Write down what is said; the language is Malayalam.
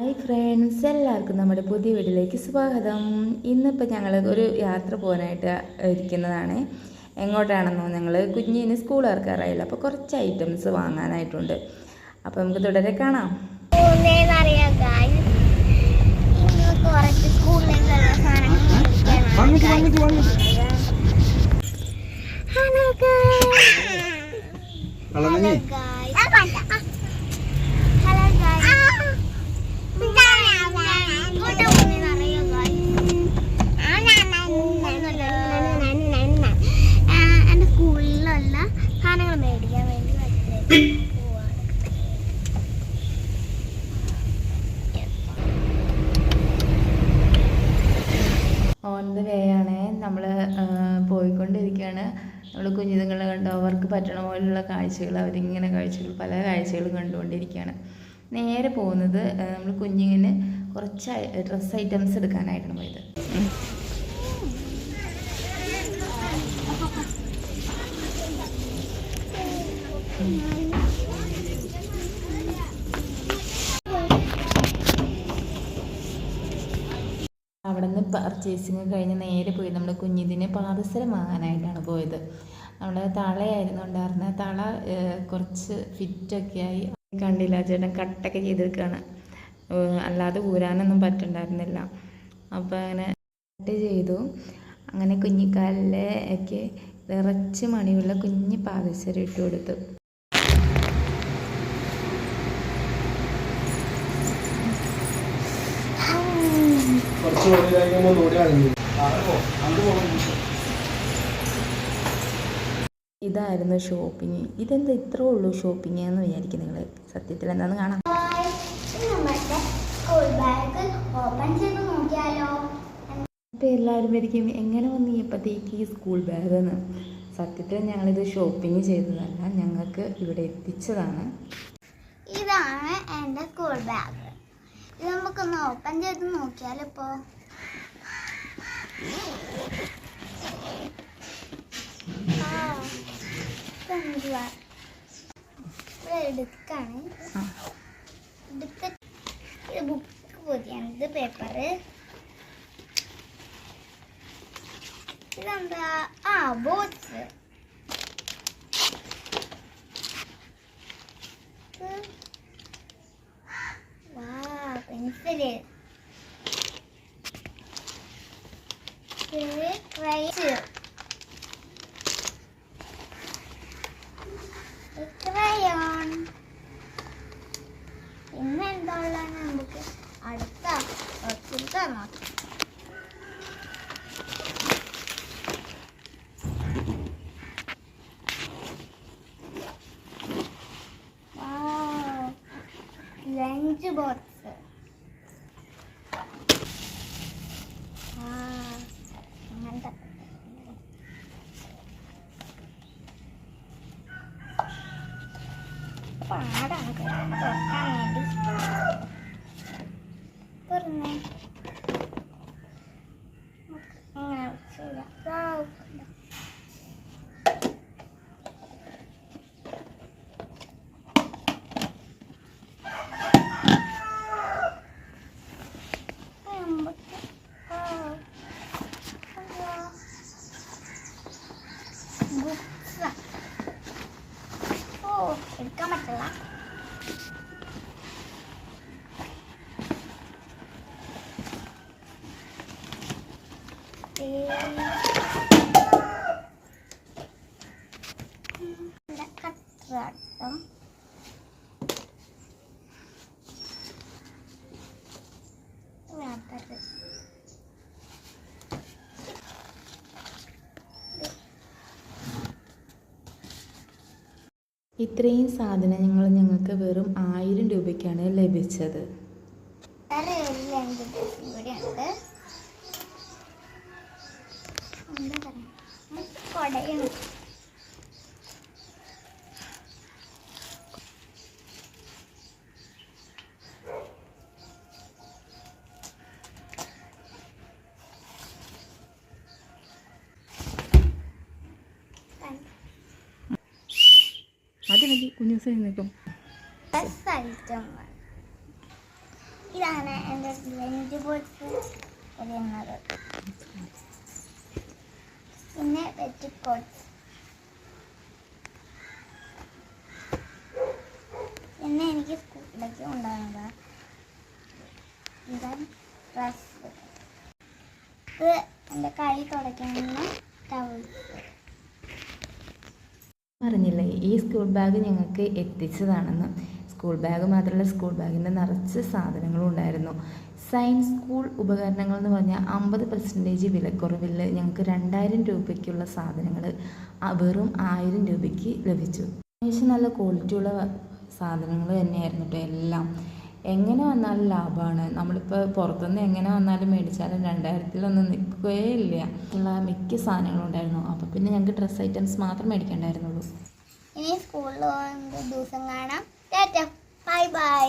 ഹായ് ഫ്രണ്ട്സ് എല്ലാവർക്കും നമ്മുടെ പുതിയ വീട്ടിലേക്ക് സ്വാഗതം. ഇന്നിപ്പോൾ ഞങ്ങൾ ഒരു യാത്ര പോകാനായിട്ട് ഇരിക്കുന്നതാണ്. എങ്ങോട്ടാണെന്നോ ഞങ്ങൾ കുഞ്ഞിന് സ്കൂൾ ഇറക്കാറായില്ല അപ്പോൾ കുറച്ച് ഐറ്റംസ് വാങ്ങാനായിട്ടുണ്ട്. അപ്പോൾ നമുക്ക് തുടരെ കാണാം. സ്കൂളിലേന്നറിയാം ഓൺ ദ വേ ആണ് നമ്മൾ പോയിക്കൊണ്ടിരിക്കുകയാണ് നമ്മൾ കുഞ്ഞുങ്ങളെ കണ്ടു. അവർക്ക് പറ്റണ പോലുള്ള കാഴ്ചകൾ അവരിങ്ങനെ കാഴ്ചകൾ പല കാഴ്ചകൾ കണ്ടുകൊണ്ടിരിക്കുകയാണ് നേരെ പോകുന്നത് നമ്മൾ കുഞ്ഞിങ്ങിന് കുറച്ച് ഡ്രസ്സ് ഐറ്റംസ് എടുക്കാനായിട്ടാണ് പോയത്. അവിടെ പർച്ചേസിങ് കഴിഞ്ഞ് നേരെ പോയി. നമ്മൾ കുഞ്ഞിതിന് പാദസരം വാങ്ങാനായിട്ടാണ് പോയത്. നമ്മുടെ തളയായിരുന്നു ഉണ്ടായിരുന്നത്. തള കുറച്ച് ഫിറ്റൊക്കെ ആയി. കണ്ടില്ല ചേട്ടൻ കട്ടൊക്കെ ചെയ്തെടുക്കുകയാണ് അല്ലാതെ ഊരാനൊന്നും പറ്റുണ്ടായിരുന്നില്ല. അപ്പോൾ അങ്ങനെ കട്ട് ചെയ്തു. അങ്ങനെ കുഞ്ഞിക്കാലിലെ ഒക്കെ നിറച്ച് മണിയുള്ള കുഞ്ഞ് പാദസരം ഇട്ട് കൊടുത്തു. കുറച്ച് ഒന്നുകൂടി ഇതായിരുന്നു ഷോപ്പിംഗ് ഇതെന്താ ഇത്ര ഉള്ളൂ ഷോപ്പിംഗ് എന്ന് വിചാരിക്കും നിങ്ങൾ സത്യത്തിൽ എന്താണെന്ന് കാണാം. നമ്മളുടെ സ്കൂൾ ബാഗ് ഓപ്പൺ ചെയ്ത് നോക്കിയാലോ അപ്പോൾ എല്ലാവരും വരിക്കും എങ്ങനെ വന്നു ഇപ്പോഴത്തേക്ക് ഈ സ്കൂൾ ബാഗ് എന്ന് സത്യത്തിൽ ഞങ്ങളിത് ഷോപ്പിംഗ് ചെയ്തതല്ല ഞങ്ങൾക്ക് ഇവിടെ എത്തിച്ചതാണ്. ഇതാണ് എന്റെ സ്കൂൾ ബാഗ് ഇത് നമുക്കൊന്ന് ഓപ്പൺ ചെയ്ത് നോക്കിയാലിപ്പോ. എടുക്കാണ്. എടുക്ക ഇത് ബുക്ക് പൊതിയാണ്. ഇത് പേപ്പറ് ഇതെന്താ? ആ ബോട്ട്സ് ഇത് ക്രൈസ് ക്രയോൺ പിന്നെ എന്താ ഉള്ളതെന്ന് നമുക്ക് അടുത്ത കുറച്ചിട്ട് നോക്കാം ലഞ്ച് ബോക്സ് പാടാണ്. തുറക്കാൻ വേണ്ടി തുറന്നേ lắc đã cắt rồi đúng. ഇത്രയും സാധനങ്ങൾ ഞങ്ങൾക്ക് വെറും ആയിരം രൂപയ്ക്കാണ് ലഭിച്ചത്. കൊടയാണ് മതി കുഞ്ഞു ദിവസം നിൽക്കും. ഇതാണ് എന്റെ പിന്നെ പിന്നെ എനിക്ക് സ്കൂളിലേക്ക് ഉണ്ടാകുന്നത് ഇതാണ് എന്റെ കൈ തുടയ്ക്കുന്ന ടവൽസ് പറഞ്ഞില്ലേ ഈ സ്കൂൾ ബാഗ് ഞങ്ങൾക്ക് എത്തിച്ചതാണെന്ന്. സ്കൂൾ ബാഗ് മാത്രമല്ല സ്കൂൾ ബാഗിന്റെ നിറച്ച് സാധനങ്ങളും ഉണ്ടായിരുന്നു. സയൻസ് സ്കൂൾ ഉപകരണങ്ങൾ എന്ന് പറഞ്ഞാൽ അമ്പത് പെർസെന്റേജ് വിലക്കുറവിൽ ഞങ്ങൾക്ക് രണ്ടായിരം രൂപയ്ക്കുള്ള സാധനങ്ങൾ വെറും ആയിരം രൂപയ്ക്ക് ലഭിച്ചു. അത്യാവശ്യം നല്ല ക്വാളിറ്റിയുള്ള സാധനങ്ങൾ തന്നെയായിരുന്നു കേട്ടോ എല്ലാം. എങ്ങനെ വന്നാലും ലാഭമാണ് നമ്മളിപ്പോൾ പുറത്തുനിന്ന് എങ്ങനെ വന്നാലും മേടിച്ചാലും രണ്ടായിരത്തിലൊന്നും നിൽക്കുകയേ ഇല്ല. ഉള്ള മിക്ക സാധനങ്ങളും ഉണ്ടായിരുന്നു. അപ്പോൾ പിന്നെ ഞങ്ങൾക്ക് ഡ്രസ്സ് ഐറ്റംസ് മാത്രം മേടിക്കേണ്ടായിരുന്നുള്ളൂ. ഇനി സ്കൂളിൽ ദിവസം കാണാം. Bye bye